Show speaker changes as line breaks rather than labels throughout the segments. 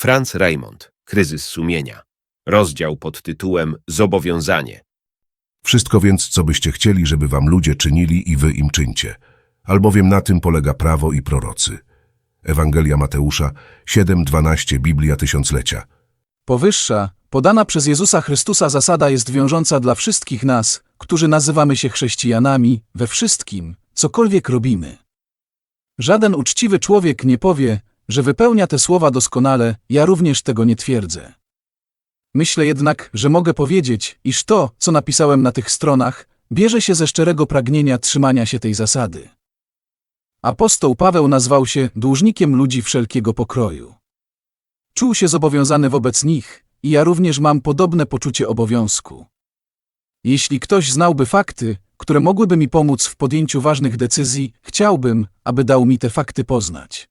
Franz Raymond, Kryzys sumienia. Rozdział pod tytułem Zobowiązanie.
Wszystko więc, co byście chcieli, żeby wam ludzie czynili i wy im czyńcie. Albowiem na tym polega prawo i prorocy. Ewangelia Mateusza 7:12 Biblia Tysiąclecia.
Powyższa, podana przez Jezusa Chrystusa zasada jest wiążąca dla wszystkich nas, którzy nazywamy się chrześcijanami, we wszystkim, cokolwiek robimy. Żaden uczciwy człowiek nie powie, że wypełnia te słowa doskonale, ja również tego nie twierdzę. Myślę jednak, że mogę powiedzieć, iż to, co napisałem na tych stronach, bierze się ze szczerego pragnienia trzymania się tej zasady. Apostoł Paweł nazwał się dłużnikiem ludzi wszelkiego pokroju. Czuł się zobowiązany wobec nich i ja również mam podobne poczucie obowiązku. Jeśli ktoś znałby fakty, które mogłyby mi pomóc w podjęciu ważnych decyzji, chciałbym, aby dał mi te fakty poznać.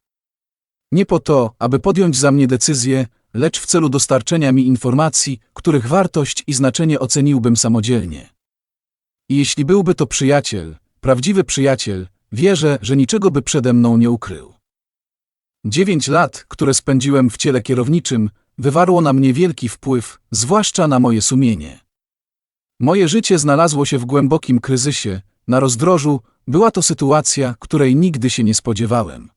Nie po to, aby podjąć za mnie decyzję, lecz w celu dostarczenia mi informacji, których wartość i znaczenie oceniłbym samodzielnie. I jeśli byłby to przyjaciel, prawdziwy przyjaciel, wierzę, że niczego by przede mną nie ukrył. Dziewięć lat, które spędziłem w ciele kierowniczym, wywarło na mnie wielki wpływ, zwłaszcza na moje sumienie. Moje życie znalazło się w głębokim kryzysie, na rozdrożu, była to sytuacja, której nigdy się nie spodziewałem.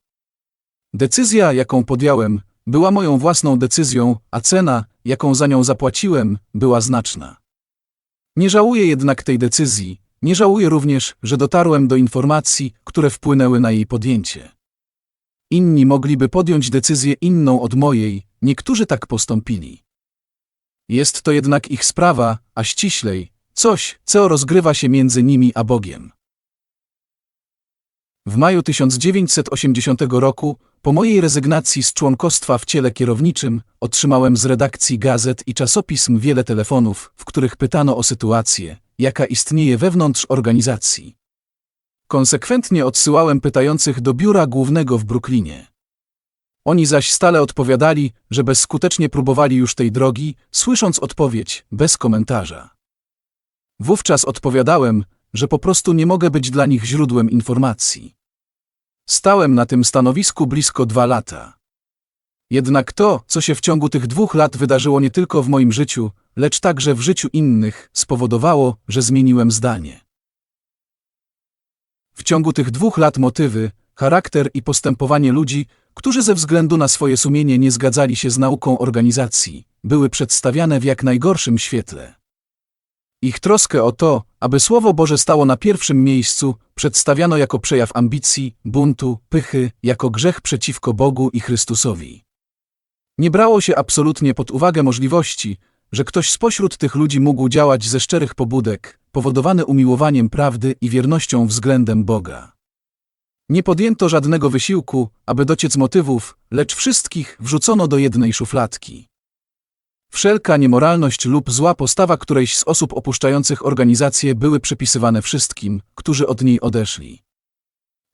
Decyzja, jaką podjąłem, była moją własną decyzją, a cena, jaką za nią zapłaciłem, była znaczna. Nie żałuję jednak tej decyzji, nie żałuję również, że dotarłem do informacji, które wpłynęły na jej podjęcie. Inni mogliby podjąć decyzję inną od mojej, niektórzy tak postąpili. Jest to jednak ich sprawa, a ściślej, coś, co rozgrywa się między nimi a Bogiem. W maju 1980 roku, po mojej rezygnacji z członkostwa w ciele kierowniczym, otrzymałem z redakcji gazet i czasopism wiele telefonów, w których pytano o sytuację, jaka istnieje wewnątrz organizacji. Konsekwentnie odsyłałem pytających do biura głównego w Brooklynie. Oni zaś stale odpowiadali, że bezskutecznie próbowali już tej drogi, słysząc odpowiedź bez komentarza. Wówczas odpowiadałem, że po prostu nie mogę być dla nich źródłem informacji. Stałem na tym stanowisku blisko dwa lata. Jednak to, co się w ciągu tych dwóch lat wydarzyło nie tylko w moim życiu, lecz także w życiu innych, spowodowało, że zmieniłem zdanie. W ciągu tych dwóch lat motywy, charakter i postępowanie ludzi, którzy ze względu na swoje sumienie nie zgadzali się z nauką organizacji, były przedstawiane w jak najgorszym świetle. Ich troskę o to, aby Słowo Boże stało na pierwszym miejscu, przedstawiano jako przejaw ambicji, buntu, pychy, jako grzech przeciwko Bogu i Chrystusowi. Nie brało się absolutnie pod uwagę możliwości, że ktoś spośród tych ludzi mógł działać ze szczerych pobudek, powodowany umiłowaniem prawdy i wiernością względem Boga. Nie podjęto żadnego wysiłku, aby dociec motywów, lecz wszystkich wrzucono do jednej szufladki. Wszelka niemoralność lub zła postawa którejś z osób opuszczających organizację były przypisywane wszystkim, którzy od niej odeszli.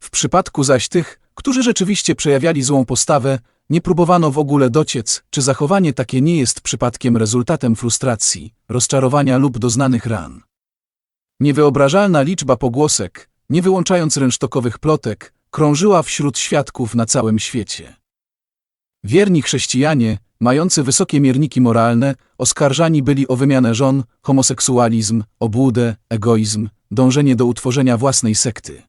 W przypadku zaś tych, którzy rzeczywiście przejawiali złą postawę, nie próbowano w ogóle dociec, czy zachowanie takie nie jest przypadkiem rezultatem frustracji, rozczarowania lub doznanych ran. Niewyobrażalna liczba pogłosek, nie wyłączając rynsztokowych plotek, krążyła wśród świadków na całym świecie. Wierni chrześcijanie, mający wysokie mierniki moralne, oskarżani byli o wymianę żon, homoseksualizm, obłudę, egoizm, dążenie do utworzenia własnej sekty.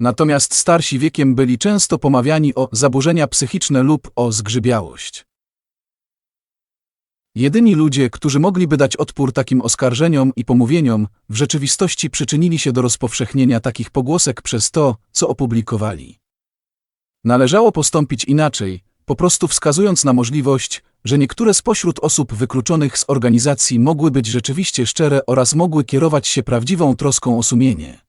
Natomiast starsi wiekiem byli często pomawiani o zaburzenia psychiczne lub o zgrzybiałość. Jedyni ludzie, którzy mogliby dać odpór takim oskarżeniom i pomówieniom, w rzeczywistości przyczynili się do rozpowszechnienia takich pogłosek przez to, co opublikowali. Należało postąpić inaczej, po prostu wskazując na możliwość, że niektóre spośród osób wykluczonych z organizacji mogły być rzeczywiście szczere oraz mogły kierować się prawdziwą troską o sumienie.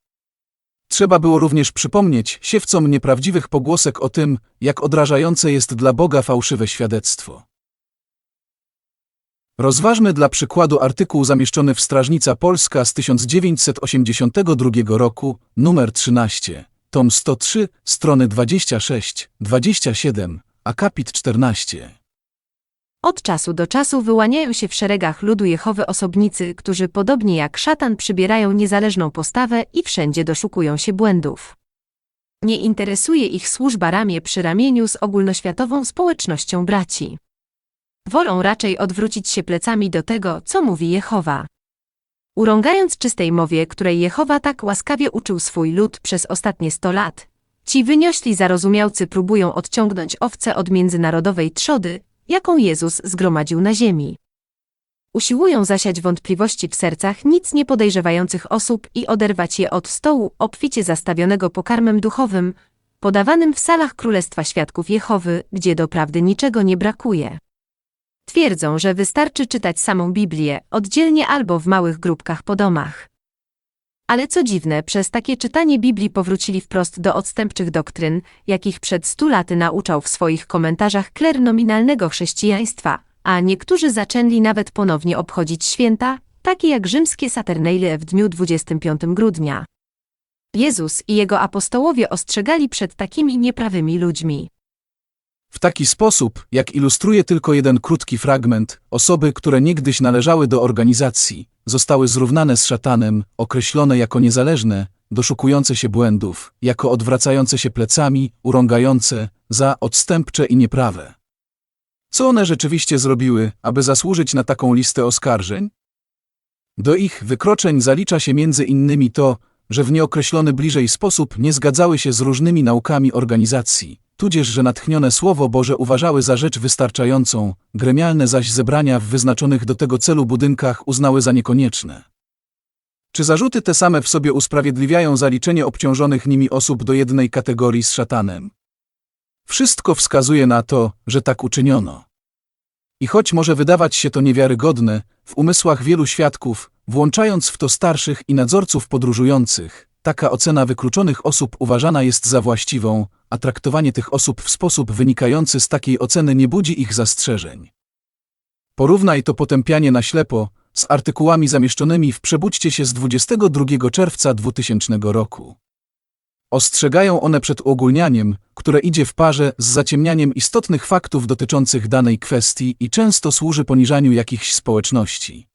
Trzeba było również przypomnieć siewcom nieprawdziwych pogłosek o tym, jak odrażające jest dla Boga fałszywe świadectwo. Rozważmy dla przykładu artykuł zamieszczony w Strażnica Polska z 1982 roku, numer 13, tom 103, strony 26, 27, akapit 14.
Od czasu do czasu wyłaniają się w szeregach ludu Jehowy osobnicy, którzy podobnie jak szatan przybierają niezależną postawę i wszędzie doszukują się błędów. Nie interesuje ich służba ramię przy ramieniu z ogólnoświatową społecznością braci. Wolą raczej odwrócić się plecami do tego, co mówi Jehowa. Urągając czystej mowie, której Jehowa tak łaskawie uczył swój lud przez ostatnie sto lat, ci wyniośli zarozumiałcy próbują odciągnąć owce od międzynarodowej trzody, jaką Jezus zgromadził na ziemi. Usiłują zasiać wątpliwości w sercach nic nie podejrzewających osób i oderwać je od stołu obficie zastawionego pokarmem duchowym, podawanym w salach Królestwa Świadków Jehowy, gdzie doprawdy niczego nie brakuje. Twierdzą, że wystarczy czytać samą Biblię, oddzielnie albo w małych grupkach po domach. Ale co dziwne, przez takie czytanie Biblii powrócili wprost do odstępczych doktryn, jakich przed stu laty nauczał w swoich komentarzach kler nominalnego chrześcijaństwa, a niektórzy zaczęli nawet ponownie obchodzić święta, takie jak rzymskie Saturnalie w dniu 25 grudnia. Jezus i jego apostołowie ostrzegali przed takimi nieprawymi ludźmi.
W taki sposób, jak ilustruje tylko jeden krótki fragment, osoby, które niegdyś należały do organizacji, zostały zrównane z szatanem, określone jako niezależne, doszukujące się błędów, jako odwracające się plecami, urągające, za odstępcze i nieprawe. Co one rzeczywiście zrobiły, aby zasłużyć na taką listę oskarżeń? Do ich wykroczeń zalicza się między innymi to, że w nieokreślony bliżej sposób nie zgadzały się z różnymi naukami organizacji, tudzież że natchnione Słowo Boże uważały za rzecz wystarczającą, gremialne zaś zebrania w wyznaczonych do tego celu budynkach uznały za niekonieczne. Czy zarzuty te same w sobie usprawiedliwiają zaliczenie obciążonych nimi osób do jednej kategorii z szatanem? Wszystko wskazuje na to, że tak uczyniono. I choć może wydawać się to niewiarygodne, w umysłach wielu świadków, włączając w to starszych i nadzorców podróżujących, taka ocena wykluczonych osób uważana jest za właściwą, a traktowanie tych osób w sposób wynikający z takiej oceny nie budzi ich zastrzeżeń. Porównaj to potępianie na ślepo z artykułami zamieszczonymi w Przebudźcie się z 22 czerwca 2000 roku. Ostrzegają one przed uogólnianiem, które idzie w parze z zaciemnianiem istotnych faktów dotyczących danej kwestii i często służy poniżaniu jakichś społeczności.